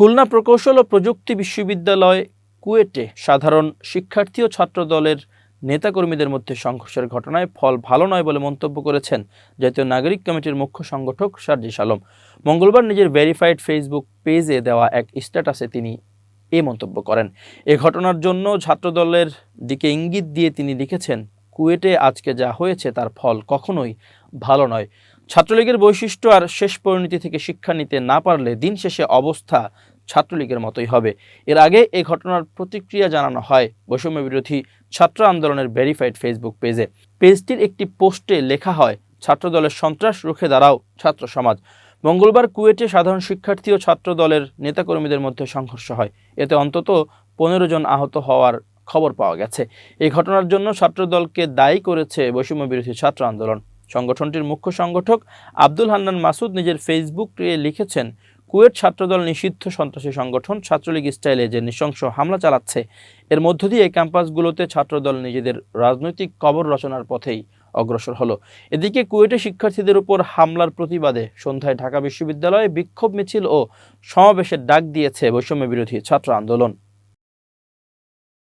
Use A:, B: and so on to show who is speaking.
A: খুলনা প্রকৌশল ও প্রযুক্তি বিশ্ববিদ্যালয় কুয়েটে সাধারণ শিক্ষার্থী ও ছাত্র দলের নেতাকর্মীদের মধ্যে সংঘর্ষের ঘটনায় ফল ভালো নয় বলে মন্তব্য করেছেন জাতীয় নাগরিক কমিটির মুখ্য সংগঠক সার্জিস আলম। মঙ্গলবার নিজের ভেরিফাইড ফেসবুক পেজে দেওয়া এক স্ট্যাটাসে তিনি এ মন্তব্য করেন। এ ঘটনার জন্য ছাত্রদলের দিকে ইঙ্গিত দিয়ে তিনি লিখেছেন, কুয়েটে আজকে যা হয়েছে তার ফল কখনোই ভালো নয়। ছাত্রলীগের বৈশিষ্ট্য আর শেষ পরিণতি থেকে শিক্ষা নিতে না পারলে দিন শেষে অবস্থা ছাত্রলীগের মতোই হবে। এর আগে এই ঘটনার প্রতিক্রিয়া জানানো হয় বৈষম্য বিরোধী ছাত্র আন্দোলনের ভেরিফাইড ফেসবুক পেজে। পেজটির একটি পোস্টে লেখা হয়, ছাত্রদলের সন্ত্রাস রুখে দাঁড়াও ছাত্র সমাজ। মঙ্গলবার কুয়েটে সাধারণ শিক্ষার্থী ও ছাত্র দলের নেতাকর্মীদের মধ্যে সংঘর্ষ হয়। এতে অন্তত পনেরো জন আহত হওয়ার খবর পাওয়া গেছে। এই ঘটনার জন্য ছাত্রদলকে দায়ী করেছে বৈষম্য বিরোধী ছাত্র আন্দোলন। সংগঠনটির মুখ্য সংগঠক আব্দুল হান্নান মাসুদ নিজের ফেসবুকে লিখেছেন, কুয়েট ছাত্রদল নিষিদ্ধ সন্ত্রাসী সংগঠন ছাত্রলীগ স্টাইলে যে নৃশংস হামলা চালাচ্ছে, এর মধ্য দিয়ে ক্যাম্পাসগুলোতে ছাত্রদল নিজেদের রাজনৈতিক কবর রচনার পথেই অগ্রসর হলো। এদিকে কুয়েটে শিক্ষার্থীদের উপর হামলার প্রতিবাদে সন্ধ্যায় ঢাকা বিশ্ববিদ্যালয়ে বিক্ষোভ মিছিল ও সমাবেশের ডাক দিয়েছে বৈষম্য বিরোধী ছাত্র আন্দোলন।